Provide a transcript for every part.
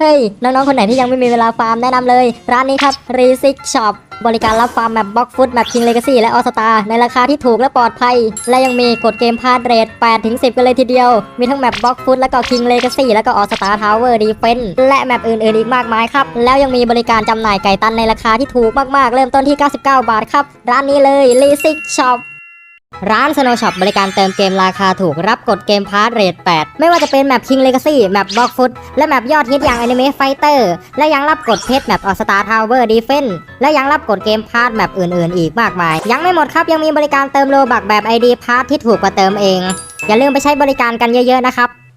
เฮ้ย น้องๆ คนไหนที่ยังไม่มีเวลาฟาร์มแนะนำเลย ร้านนี้ครับ r e s i c Shop บริการรับฟาร์มแมปบล็อกฟุตแมป King Legacy และ All Star ในราคาที่ถูกและปลอดภัย และยังมีกดเกมพาร์ทเรท8ถึง10 กันเลยทีเดียว มีทั้งแมปบล็อกฟุตแล้วก็ King Legacy แล้วก็ All Star Tower Defense และแมปอื่นๆ อีกมากมายครับ แล้วยังมีบริการจำหน่ายไก่ตันในราคาที่ถูกมากๆ เริ่มต้นที่ 99 บาทครับ ร้านนี้เลย r e s i c Shop ร้าน Snow Shop บริการเติมเกมราคาถูกรับกดเกมพาร์ทเรท 8 ไม่ว่าจะเป็นแมป King Legacy แมป Block Foot และแมปยอดฮิตอย่าง Anime Fighter และยังรับกดเพชรแมป All Star Tower Defense และยังรับกดเกมพาร์ทแมปอื่นๆ อีกมากมาย ยังไม่หมดครับยังมีบริการเติมโลบักแบบ ID พาร์ทที่ถูกกว่าเติมเอง อย่าลืมไปใช้บริการกันเยอะๆนะครับ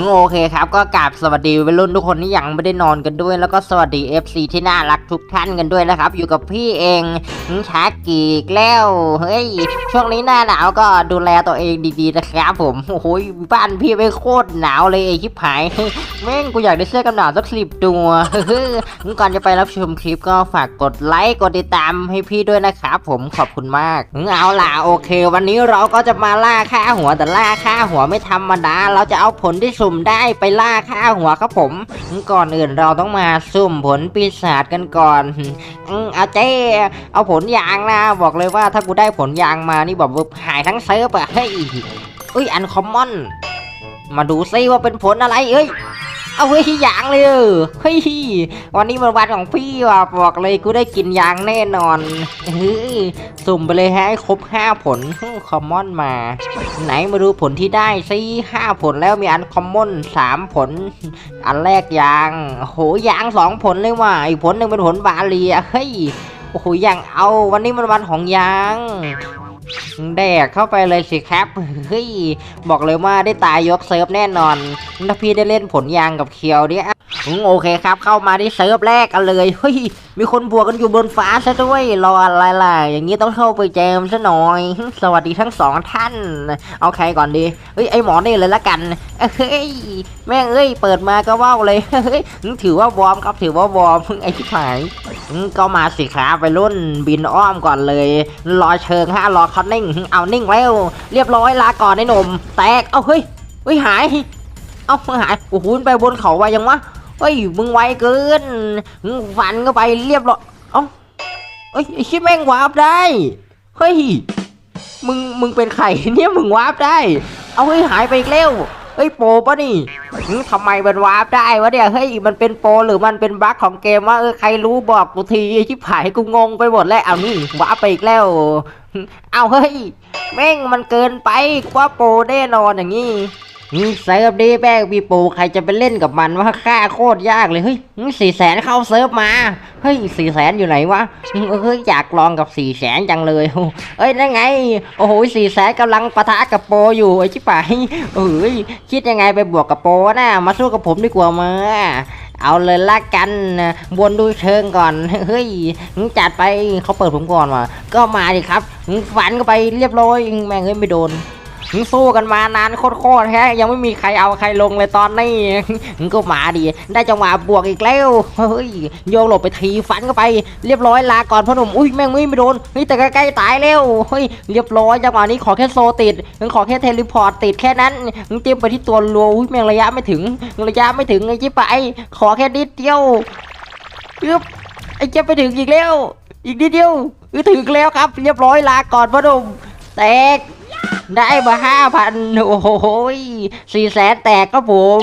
โอเคครับก็กราบสวัสดีวัยรุ่นทุกคนที่ยังไม่ได้นอนกันด้วย แล้วก็สวัสดี FC ที่น่ารักทุกท่านกันด้วยนะครับ อยู่กับพี่เองชากีกแล้วเฮ้ยช่วงนี้หน้าหนาวก็ดูแลตัวเองดีๆนะครับผมโอ้โหบ้านพี่ไม่โคตรหนาวเลยไอ้ชิบหายแม่งกูอยากได้เสื้อกันหนาวสักสิบตัวก่อนจะไปรับชมคลิปก็ฝากกดไลค์กดติดตามให้พี่ด้วยนะครับผมขอบคุณมากเอาล่ะโอเค วันนี้เราก็จะมาล่าค่าหัวแต่ล่าค่าหัวไม่ธรรมดา เราจะเอาผลที่สุ่มได้ไปล่าค่าหัวครับผม ก่อนอื่นเราต้องมาสุ่มผลปีศาจกันก่อนเอาเจ้เอาผลยางนะ บอกเลยว่าถ้ากูได้ผลยางมานี่แบบว่าหายทั้งเซิร์ฟอะเฮ้ยอุ้ยอันคอมมอน มาดูซิว่าเป็นผลอะไรเอ้ย เอาเฮ้ยยางเลยเฮ้ยวันนี้มันวันของพี่ว่ะบอกเลยกูได้กินยางแน่นอนเฮ้ยสุ่มไปเลยให้ครบห้าผลคอมมอนมา ไหนมาดูผลที่ได้ซิห้าผลแล้วมีอันคอมมอนสามผล อันแรกยางโอ้โหยางสองผลเลยว่ะอีกผลหนึ่งเป็นผลบาเลียเฮ้ยโอ้โหยางเอาวันนี้มันวันของยาง แดกเข้าไปเลยสิครับเฮ้ยบอกเลยว่าได้ตายยกเซิร์ฟแน่นอนถ้าพี่ได้เล่นผลยางกับเคียวเนี่ย โอเคครับ เข้ามาที่เซิร์ฟแรกกันเลยเฮ้ยมีคนบวกกันอยู่บนฟ้าซะด้วยรออะไรล่ะอย่างนี้ต้องเข้าไปแจมซะหน่อย สวัสดีทั้งสองท่าน เอาใครก่อนดีเฮ้ยไอหมอนี่เลยละกันเฮ้ยแม่งเอ้ยเปิดมาก็ว่าวเลยเฮ้ยถือว่าวอร์มครับถือว่าวอร์มไอที่หายก็มาสิครับไปรุ่นบินอ้อมก่อนเลยรอเชิงฮะรอเขานิ่งเอานิ่งแล้วเรียบร้อยลาก่อนไอ้หนุ่มแตกเอาเฮ้ยเฮ้ยหาย เอาหายโอ้โหมันไปบนเขาไวยังวะ เฮ้ยมึงไวเกินมึงฟันก็ไปเรียบร้อยเอ้าเอ้ยไอชิแม่งวาร์ปได้เฮ้ยมึงมึงเป็นใครเนี่ยมึงวาร์ปได้ เอาเฮ้ยหายไปอีกแล้วเฮ้ยโปรปะนี่ทำไมมันวาร์ปได้วะเนี่ยเฮ้ยมันเป็นโปรหรือมันเป็นบั๊กของเกมวะเออใครรู้บอกกูทีชิบหายกูงงไปหมดแล้วเอานี่วาร์ปไปอีกแล้ว เอาเฮ้ยแม่งมันเกินไปกว่าโปรแน่นอนอย่างนี้ เซิร์ฟดีแม่งมีโปรใครจะไปเล่นกับมันว่าค่าโคตรยากเลยเฮ้ยสี่แสนเข้าเซิร์ฟมาเฮ้ยสี่แสนอยู่ไหนวะเฮ้ยอยากลองกับสี่แสนจังเลยเอ้ยนั่นไง โอ้โหสี่แสนกำลังปะทะกับโปอยู่ไอ้ชิบหายเอ้ยคิดยังไงไปบวกกับโปนะมาสู้กับผมดีกว่ามาเอาเลยละกันบนดูเชิงก่อนเฮ้ยจัดไปเขาเปิดผมก่อนมาก็มาดิครับฝันก็ไปเรียบร้อยแม่งเอ้ยไม่โดน สู้กันมานานโคตรๆแฮะยังไม่มีใครเอาใครลงเลยตอนนี้ก็มาดิได้จังหวะบวกอีกแล้วเฮ้ยโยงหลบไปทีฟันเข้าไปเรียบร้อยลาก่อนพ่อหนุ่มอุ้ยแม่งไม่ไม่โดนเฮ้ยแต่ใกล้ๆตายแล้วเฮ้ยเรียบร้อยจังหวะนี้ขอแค่โซติดขอแค่เทเลพอร์ตติดแค่นั้นเตรียมไปที่ตัวรัวอุ้ยแม่งระยะไม่ถึงระยะไม่ถึงไอ้จิ๊บไปขอแค่นิดเดียวอึ๊บไอ้เจ๊บไปถึงอีกแล้ว อีกนิดเดียวเออถึงแล้วครับ เรียบร้อยลาก่อนพ่อหนุ่มแตก ได้มาห้าพันโอ้โหสี่แสนแตกก็ผม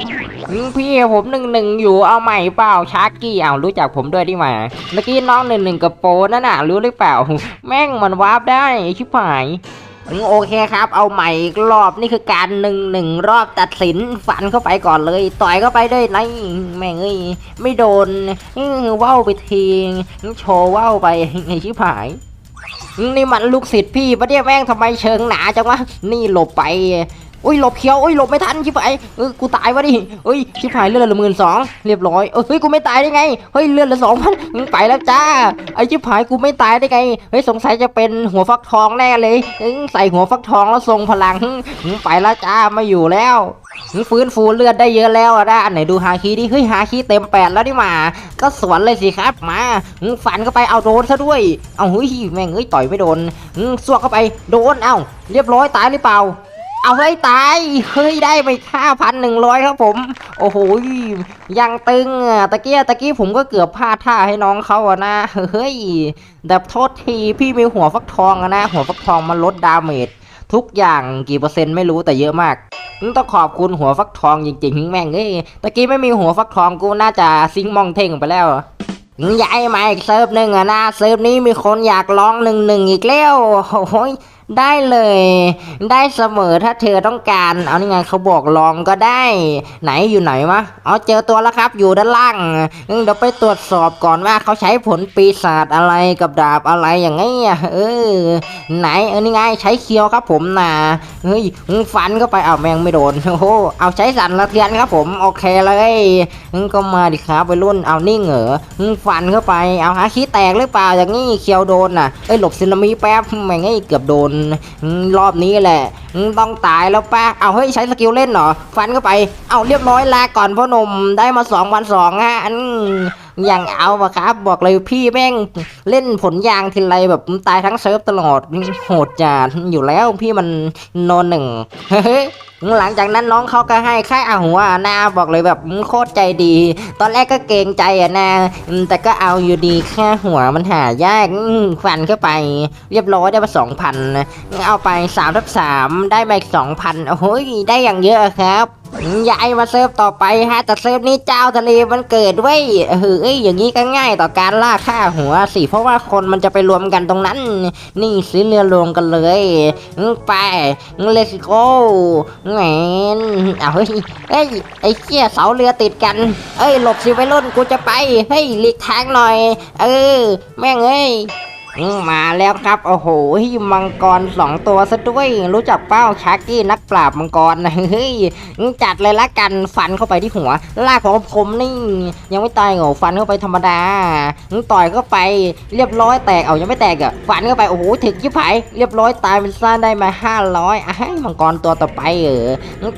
พี่ผมหนึ่งหนึ่งอยู่เอาใหม่เปล่าชาร์กี้เอารู้จักผมด้วยดิมาเมื่อกี้น้องหนึ่งหนึ่งกับโปนั่นน่ะรู้หรือเปล่า แม่งมันวาร์ปได้ชิบหายโอเคครับ เอาใหม่อีกรอบนี่คือการหนึ่งหนึ่งรอบตัดสินฟันเข้าไปก่อนเลย ต่อยเข้าไปด้วยนะแม่งเอ้ยไม่โดนอื้อว่าวไปทีโชว์ว่าวไปไอชิบหาย นี่มันลูกศิษย์พี่ปะเนี่ยแม่งทำไมเชิงหนาจังวะ นี่หลบไป อุ้ยหลบเคี้ยวอุ้ยหลบไม่ทันชิบหายเออกูตายวะดิเอ้ยชิบหายเลือดละหมื่นสองเรียบร้อยเออเฮ้ยกูไม่ตายได้ไงเฮ้ยเลือดละสองพันไปแล้วจ้าไอชิบหายกูไม่ตายได้ไงเฮ้ยสงสัยจะเป็นหัวฟักทองแน่เลยใส่หัวฟักทองแล้วทรงพลังไปแล้วจ้าไม่อยู่แล้วฟื้นฟูเลือดได้เยอะแล้วนะอันไหนดูฮาคีดิเฮ้ยฮาคีเต็มแปดแล้วนี่มาก็สวนเลยสิครับมาอืมฟันเข้าไปเอาโดนซะด้วยเอาเฮ้ยแม่งเอ้ยต่อยไม่โดนสวกเข้าไปโดนเอ้าเรียบร้อยตายหรือเปล่า เอาเฮ้ตาย เฮ้ยได้ไปค่าพันหนึ่งร้อยครับผม โอ้โหยังตึงอะตะเกียตะกี้ผมก็เกือบพลาดท่าให้น้องเขาอะนะเฮ้ยแต่โทษทีพี่มีหัวฟักทองอะนะ หัวฟักทองมันลดดาเมจทุกอย่างกี่เปอร์เซ็นต์ไม่รู้แต่เยอะมากต้องขอบคุณหัวฟักทองจริงๆแม่งเอ้ยตะกี้ไม่มีหัวฟักทองกูน่าจะซิงมองเท่งไปแล้วย้ายมาอีกเซิร์ฟหนึ่งอะนะเซิร์ฟนี้มีคนอยากลองหนึ่งหนึ่งอีกแล้วโอ้ย ได้เลย ได้เสมอถ้าเธอต้องการ เอานี่ไงเขาบอกลองก็ได้ ไหนอยู่ไหนวะเอาเจอตัวแล้วครับ อยู่ด้านล่างเดี๋ยวไปตรวจสอบก่อนว่าเขาใช้ผลปีศาจอะไรกับดาบอะไรอย่างเงี้เออ ไหนเออนี่ไงใช้เคียวครับผมนะเฮ้ยฟันเข้าไปเอาแมงไม่โดนโอ้โหเอาใช้สันละเทียนครับผมโอเคเลยก็มาดิครับไปรุ่นเอานิ่งเหรอฟันเข้าไปเอาหาขี้แตกหรือเปล่าอย่างงี้เคียวโดนน่ะเอ้ยหลบซึนามิแป๊บแม่งไอ้เกือบโดนรอบนี้แหละ ต้องตายแล้วป้าเอาเฮ้ยใช้สกิลเล่นเหรอ ฟันเข้าไป เอาเรียบร้อยลาก่อนพ่อหนุ่มได้มาสองวันสองฮะอืม อย่างเอาอะครับ บอกเลยพี่แม่งเล่นผลยางทีไรแบบตายทั้งเซิร์ฟตลอดโหดจัดอยู่แล้วพี่มันโนนหนึ่งเฮ้ยหลังจากนั้นน้องเขาก็ให้ค่าอาหัวนาบอกเลยแบบโคตรใจดี ตอนแรกก็เกรงใจอะนะแต่ก็เอาอยู่ดีค่าหัวมันหายากฟันเข้าไป เรียบร้อยได้มาสองพันเอาไปสามทับสามได้มาอีกสองพันโอ้ยได้อย่างเยอะครับ ย้ายมาเซิร์ฟต่อไปฮะแต่เซิร์ฟนี้เจ้าทะเลมันเกิดไว้ยเออเอ้ยอย่างนี้ก็ง่ายต่อการล่าค่าหัวสิเพราะว่าคนมันจะไปรวมกันตรงนั้น นี่ซื้อเรือรวมกันเลยไปเลสโก้แงนเอาเฮ้ยเอ้ยไอ้เหี้ยเสาเรือติดกัน เอ้ยหลบสิไปรุ่นกูจะไปเฮ้ยหลีกทางหน่อย เออ แม่งเอ้ย มาแล้วครับ โอ้โหมังกรสองตัวซะด้วย รู้จักเป้าชาร์กี้นักปราบมังกรเฮ้ยจัดเลยละกันฟันเข้าไปที่หัวลากของผมนี่ ยังไม่ตายเหรอฟันเข้าไปธรรมดาต่อยเข้าไปเรียบร้อยแตกเอายังไม่แตกอะฟันเข้าไปโอ้โหถึกยิบหายเรียบร้อยตายเป็นซ่าได้มาห้าร้อยอะมังกรตัวต่อไปเออ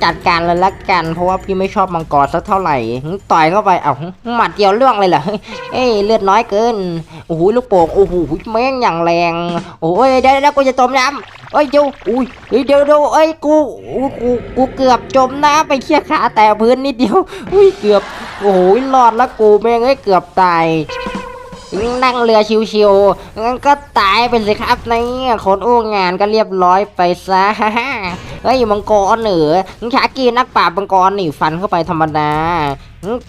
จัดการเลยละกันเพราะว่าพี่ไม่ชอบมังกรสักเท่าไหร่ต่อยเข้าไปเอาหมัดเดียวเรื่องเลยเหรอเอ้เลือดน้อยเกินโอ้โหลูกโป่งโอ้โหแม่งอย่างแรงโอ้ยเดี๋ยวเดี๋ยวกูจะจมน้ำเอ้ยเดี๋ยวอุ้ยเดี๋ยวเดี๋ยวเอ้ยกูกูกูเกือบจมน้ำไปเชี่ยขาแต่พื้นนิดเดียวอุ้ยเกือบโอ้โหรอดแล้วกูแม่งเอ้ยเกือบตายนั่งเรือชิวๆงั้นก็ตายไปสิครับนี่คนอู้งานก็เรียบร้อยไปซะ เฮ้ยมังกรเหนือชากีนักปราบมังกรนี่ฟันเข้าไปธรรมดา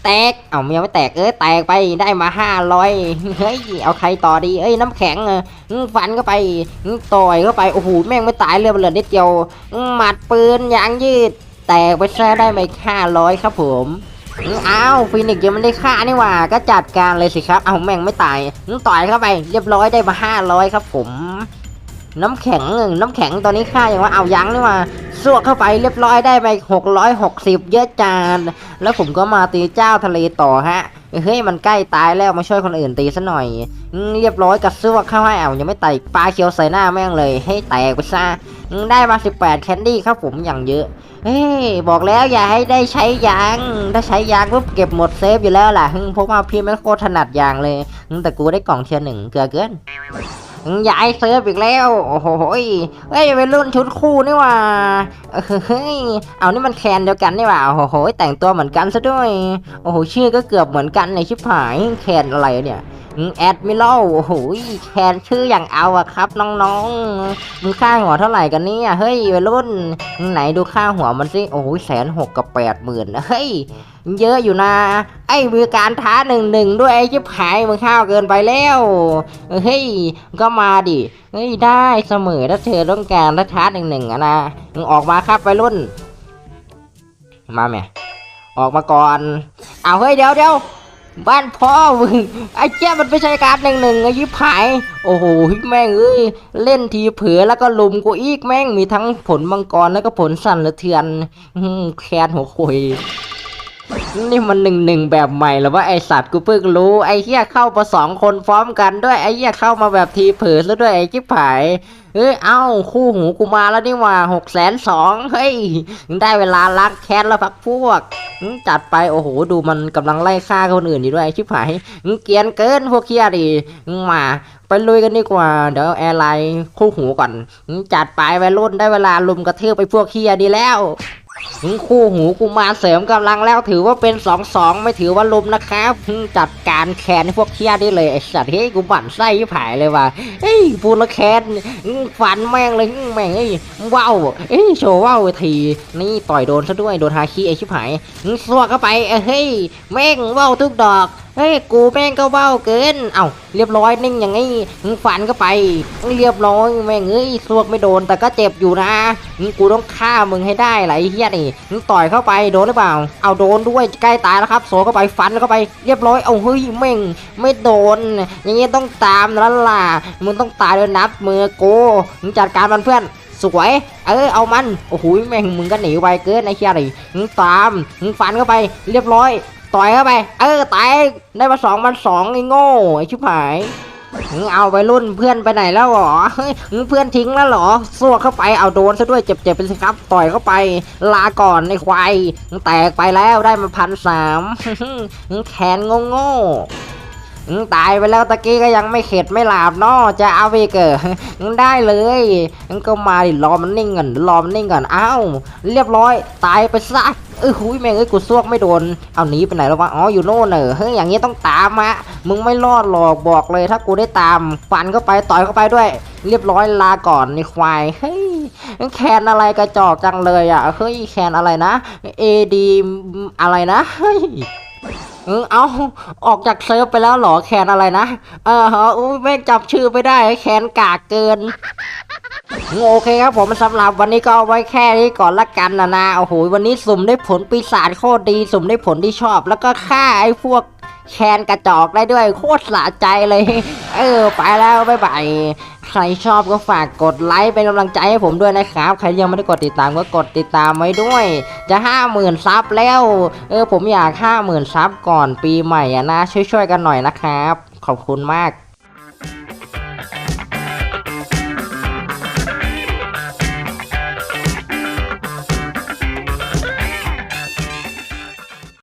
แตกเอาเมียไม่แตกเอ้ยแตกไปได้มาห้าร้อยเฮ้ยเอาใครต่อดีเอ้ยน้ำแข็งเออฟันเข้าไปต่อยเข้าไปโอ้โหแม่งไม่ตายเรือมันเหลือนิดเดียวหมัดปืนยางยืด แตกไปซะได้ไปห้าร้อยครับผมอ้าวฟินิกยังไม่ได้ฆ่านี่หว่า ก็จัดการเลยสิครับ เอาแม่งไม่ตายต่อยเข้าไป เรียบร้อยได้มาห้าร้อยครับผม น้ำแข็งหนึ่งน้ำแข็งตอนนี้ค่าอย่างว่าเอายั้งนี่หว่าสวกเข้าไปเรียบร้อยได้ไปหกร้อยหกสิบเยอะจานแล้วผมก็มาตีเจ้าทะเลต่อฮะเฮ้ยมันใกล้ตายแล้วมาช่วยคนอื่นตีซะหน่อย เรียบร้อยกับซวกเข้าให้เอายังไม่แตกปลาเขียวใส่หน้าแม่งเลย ให้แตกไปซะได้มา 18 แคนดี้ครับผมอย่างเยอะ เฮ้ยบอกแล้วอย่าให้ได้ใช้ยางถ้าใช้ยางปุ๊บเก็บหมดเซฟอยู่แล้วล่ะฮึ่มเพราะว่าพี่ไม่โคตรถนัดยางเลย แต่กูได้กล่องเทียร์หนึ่งเกือเกิน ย้ายเซิร์ฟอีกแล้ว โอ้โหเฮ้ยเป็นรุ่นชุดคู่นี่ว่าเฮ้ยเอานี่มันแคนเดียวกันนี่ว่าโอ้โหแต่งตัวเหมือนกันซะด้วย โอ้โหชื่อก็เกือบเหมือนกันในชิบหายแคนอะไรเนี่ยแอดมิลโอ้โหแคนชื่ออย่างเอาอะครับ น้องๆมึงค่าหัวเท่าไหร่กันเนี่ยเฮ้ยวัยรุ่น ไหนดูค่าหัวมันสิโอ้โหแสนหกกับแปดหมื่นเฮ้ย เยอะอยู่นะ ไอ้มือการท้าหนึ่งหนึ่งด้วยไอ้ชิบหายมึงข้าวเกินไปแล้วเฮ้ยก็มาดิเฮ้ยได้เสมอถ้าเธอต้องการถ้าท้าหนึ่งหนึ่งอะนะมึงออกมาครับไปรุ่น มาแม่ออกมาก่อนเอาเฮ้ยเดี๋ยวเดี๋ยวบ้านพ่อมึงไอ้เจ้ามันไม่ใช่การหนึ่งหนึ่งไอ้ยิบหาย โอ้โหแม่งเอ้ยเล่นทีเผือแล้วก็ลุมกูอีกแม่งมีทั้งผลมังกรแล้วก็ผลสั่นสะเทือนแคนหัวคุย นี่มันหนึ่งหนึ่งแบบใหม่หรือว่าไอสัตว์กูเพิ่งรู้ไอเหี้ยเข้ามาสองคนพร้อมกันด้วยไอเหี้ยเข้ามาแบบทีเผลอซะด้วยไอจิ๊บผายเอ้ยเอ้าคู่หูกูมาแล้วนี่ว่าหกแสนสองเฮ้ยได้เวลาล้างแค้นแล้วพักพวก จัดไปโอ้โหดูมันกำลังไล่ฆ่าคนอื่นอยู่ด้วยชิบหายเกียนเกินพวกเคียดิมาไปลุยกันดีกว่า เดี๋ยวแอร์ไลน์คู่หูก่อน จัดไปวัยรุ่นได้เวลาลุมกระเทืบไปพวกเคียดีแล้ว คู่หูกูมาเสริมกำลังแล้วถือว่าเป็นสองสองไม่ถือว่าลุมนะครับจัดการแคนพวกเคียได้เลยไอ้สัตว์เฮ้ยกูบั่นไส้ชิบหายเลยว่ะเฮ้ยพูดและแคนฝันแม่งเลยแม่งไอ้ว้าวเอ้ยโชว์ว้าวทีนี่ต่อยโดนซะด้วยโดนฮาคิไอ้ชิบหายมึงสวกเข้าไปเอ้ยเฮ้ยแม่งว้าวทุกดอก เฮ้ยกูแม่งก็เว้าเกิน เอ้าเรียบร้อยนิ่งอย่างงี้มึงฝันก็ไป เรียบร้อยแม่งเอ้ยสวกไม่โดนแต่ก็เจ็บอยู่นะกูต้องฆ่ามึงให้ได้แหละไอ้เหี้ยนี่มึงต่อยเข้าไปโดนหรือเปล่า เอาโดนด้วยใกล้ตายแล้วครับโสเข้าไปฟันเข้าไป เรียบร้อยเอาเฮ้ยแม่งไม่โดน อย่างงี้ต้องตามแล้วล่ะมึงต้องตายโดยนับมือกูมึงจัดการมันเพื่อนสวย เออเอามัน โอ้โหแม่งมึงก็หนีไวเกินไอ้เหี้ยนี่มึงตามมึงฟันเข้าไป เรียบร้อย ต่อยเข้าไป เออตายได้มาสองมันสองไอ้โง่ไอ้ชิบหายมึงเอาไปรุ่นเพื่อนไปไหนแล้วหรอเฮ้ยมึงเพื่อนทิ้งแล้วเหรอสวกเข้าไปเอาโดนซะด้วยเจ็บๆไปสิครับ ต่อยเข้าไป ลาก่อนไอควายมึงแตกไปแล้วได้มาพันสามมึงแขนโง่ๆ ตายไปแล้วตะกี้ก็ยังไม่เข็ดไม่หลาบเนาะจะเอาไปเกิดอืมได้เลยก็มาดิรอมันนิ่งก่อนรอมันนิ่งก่อนอ้าวเรียบร้อย ตายไปซะเออหุยแม่งเอ้ยกูซวกไม่โดนเอาหนีไปไหนแล้ววะอ๋ออยู่โน่นเนอเฮ้ยอย่างงี้ต้องตามมะมึงไม่รอดหรอกบอกเลยถ้ากูได้ตามฟันเข้าไปต่อยเข้าไปด้วย เรียบร้อยลาก่อนในควายเฮ้ยแคนอะไรกระจอกจังเลยอะเฮ้ยแคนอะไรนะเอดีอะไรนะเฮ้ย เออเอาออกจากเซิร์ฟไปแล้วหรอแคนอะไรนะ เออฮะอุ้ยแม่งจำชื่อไม่ได้แคนกากเกินโอเคครับผมสำหรับวันนี้ก็เอาไว้แค่นี้ก่อนละกันนะนะโอ้โหวันนี้สุ่มได้ผลปีศาจโคตรดี สุ่มได้ผลที่ชอบ แล้วก็ฆ่าไอ้พวก แคนกระจอกได้ด้วยโคตรสะใจเลย เออ ไปแล้วบ๊ายบายใครชอบก็ฝากกดไลค์เป็นกำลังใจให้ผมด้วยนะครับ ใครยังไม่ได้กดติดตามก็กดติดตามไว้ด้วย จะห้าหมื่นซับแล้ว เออผมอยากห้าหมื่นซับก่อนปีใหม่อะนะ ช่วยๆกันหน่อยนะครับ ขอบคุณมาก